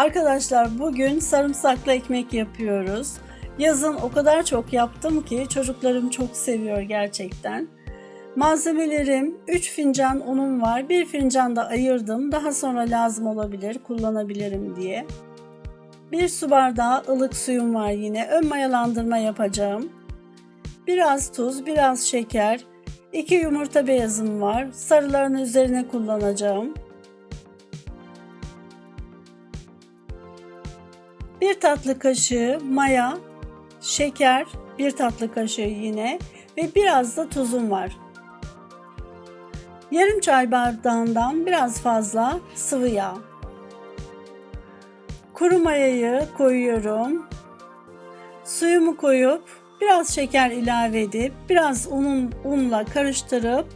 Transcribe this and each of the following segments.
Arkadaşlar bugün sarımsaklı ekmek yapıyoruz. Yazın o kadar çok yaptım ki çocuklarım çok seviyor gerçekten. Malzemelerim 3 fincan unum var. 1 fincan da ayırdım. Daha sonra lazım olabilir, kullanabilirim diye. 1 su bardağı ılık suyum var yine. Ön mayalandırma yapacağım. Biraz tuz, biraz şeker, 2 yumurta beyazım var. Sarılarını üzerine kullanacağım. Bir tatlı kaşığı maya, şeker, bir tatlı kaşığı yine ve biraz da tuzum var. Yarım çay bardağından biraz fazla sıvı yağ. Kuru mayayı koyuyorum. Suyumu koyup biraz şeker ilave edip biraz unun unla karıştırıp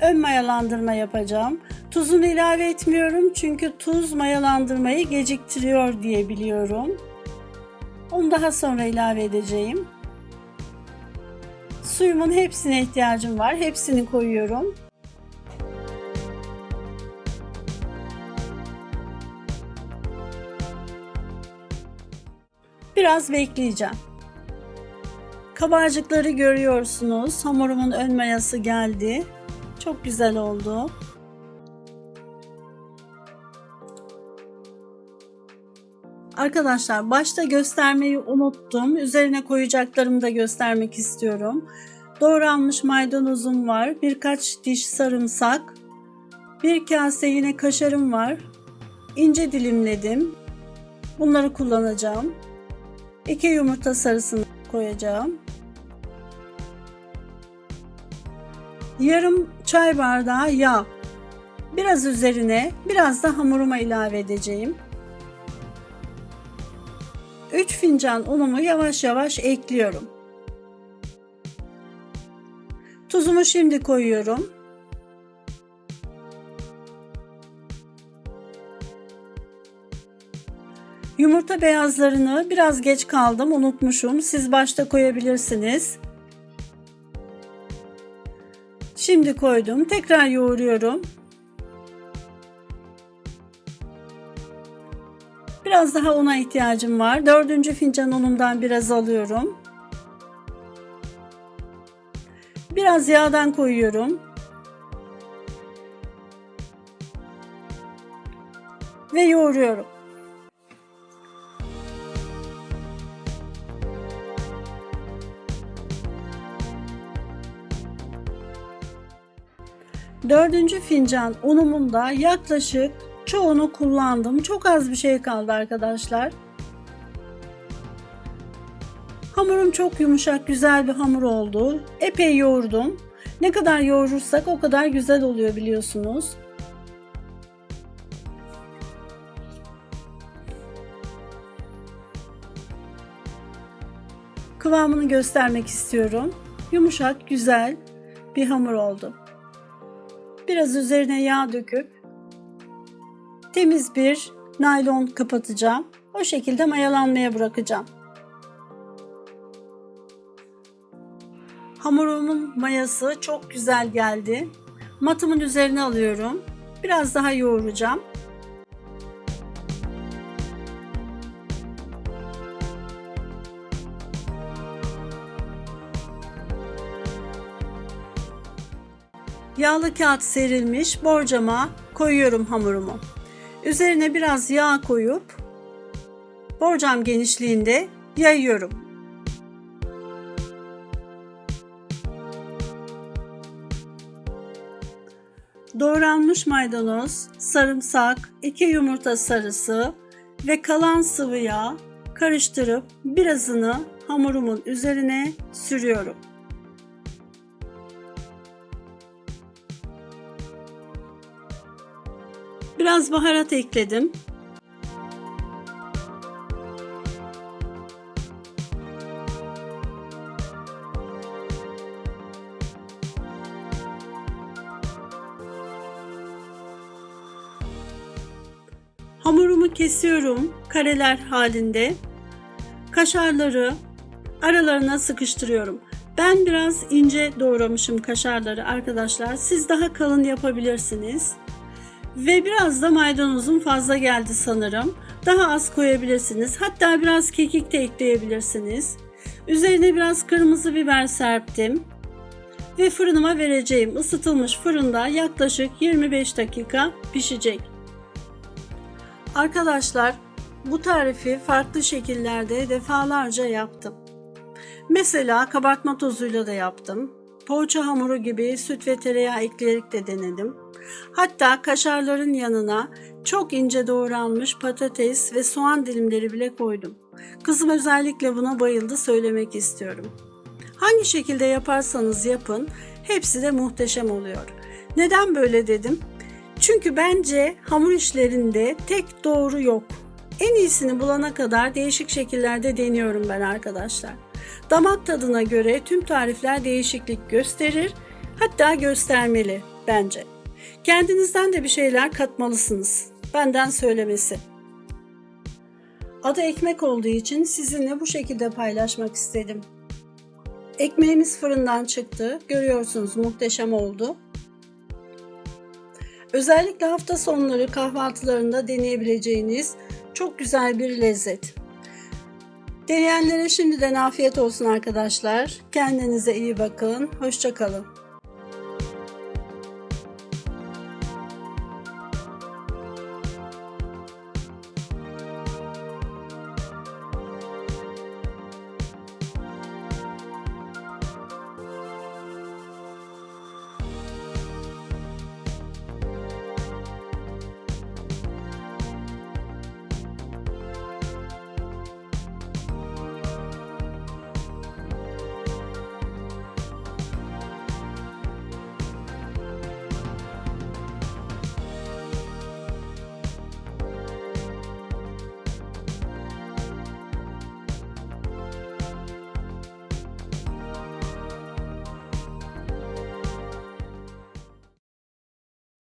ön mayalandırma yapacağım. Tuzunu ilave etmiyorum çünkü tuz mayalandırmayı geciktiriyor diye biliyorum. Onu daha sonra ilave edeceğim. Suyumun hepsine ihtiyacım var. Hepsini koyuyorum. Biraz bekleyeceğim. Kabarcıkları görüyorsunuz. Hamurumun ön mayası geldi. Çok güzel oldu. Arkadaşlar başta göstermeyi unuttum. Üzerine koyacaklarımı da göstermek istiyorum. Doğranmış maydanozum var. Birkaç diş sarımsak. Bir kase yine kaşarım var. İnce dilimledim. Bunları kullanacağım. 2 yumurta sarısını koyacağım. Yarım çay bardağı yağ. Biraz üzerine biraz da hamuruma ilave edeceğim. 3 fincan unumu yavaş yavaş ekliyorum. Tuzumu şimdi koyuyorum. Yumurta beyazlarını biraz geç kaldım, unutmuşum. Siz başta koyabilirsiniz. Şimdi koydum. Tekrar yoğuruyorum. Biraz daha una ihtiyacım var. Dördüncü fincan unumdan biraz alıyorum. Biraz yağdan koyuyorum. Ve yoğuruyorum. Dördüncü fincan unumun da yaklaşık çoğunu kullandım. Çok az bir şey kaldı arkadaşlar. Hamurum çok yumuşak, güzel bir hamur oldu. Epey yoğurdum. Ne kadar yoğurursak o kadar güzel oluyor biliyorsunuz. Kıvamını göstermek istiyorum. Yumuşak, güzel bir hamur oldu. Biraz üzerine yağ döküp temiz bir naylon kapatacağım. O şekilde mayalanmaya bırakacağım. Hamurumun mayası çok güzel geldi. Matımın üzerine alıyorum. Biraz daha yoğuracağım. Yağlı kağıt serilmiş borcama koyuyorum hamurumu. Üzerine biraz yağ koyup borcam genişliğinde yayıyorum. Doğranmış maydanoz, sarımsak, 2 yumurta sarısı ve kalan sıvı yağ karıştırıp birazını hamurumun üzerine sürüyorum. Biraz baharat ekledim. Hamurumu kesiyorum kareler halinde. Kaşarları aralarına sıkıştırıyorum. Ben biraz ince doğramışım kaşarları arkadaşlar. Siz daha kalın yapabilirsiniz. Ve biraz da maydanozum fazla geldi sanırım. Daha az koyabilirsiniz. Hatta biraz kekik de ekleyebilirsiniz. Üzerine biraz kırmızı biber serptim. Ve fırınıma vereceğim. Isıtılmış fırında yaklaşık 25 dakika pişecek. Arkadaşlar bu tarifi farklı şekillerde defalarca yaptım. Mesela kabartma tozuyla da yaptım. Poğaça hamuru gibi süt ve tereyağı ekleyerek de denedim. Hatta kaşarların yanına çok ince doğranmış patates ve soğan dilimleri bile koydum. Kızım özellikle buna bayıldı söylemek istiyorum. Hangi şekilde yaparsanız yapın hepsi de muhteşem oluyor. Neden böyle dedim? Çünkü bence hamur işlerinde tek doğru yok. En iyisini bulana kadar değişik şekillerde deniyorum ben arkadaşlar. Damak tadına göre tüm tarifler değişiklik gösterir, hatta göstermeli bence. Kendinizden de bir şeyler katmalısınız. Benden söylemesi. Adı ekmek olduğu için sizinle bu şekilde paylaşmak istedim. Ekmeğimiz fırından çıktı. Görüyorsunuz muhteşem oldu. Özellikle hafta sonları kahvaltılarında deneyebileceğiniz çok güzel bir lezzet. Deneyenlere şimdiden afiyet olsun arkadaşlar. Kendinize iyi bakın. Hoşçakalın.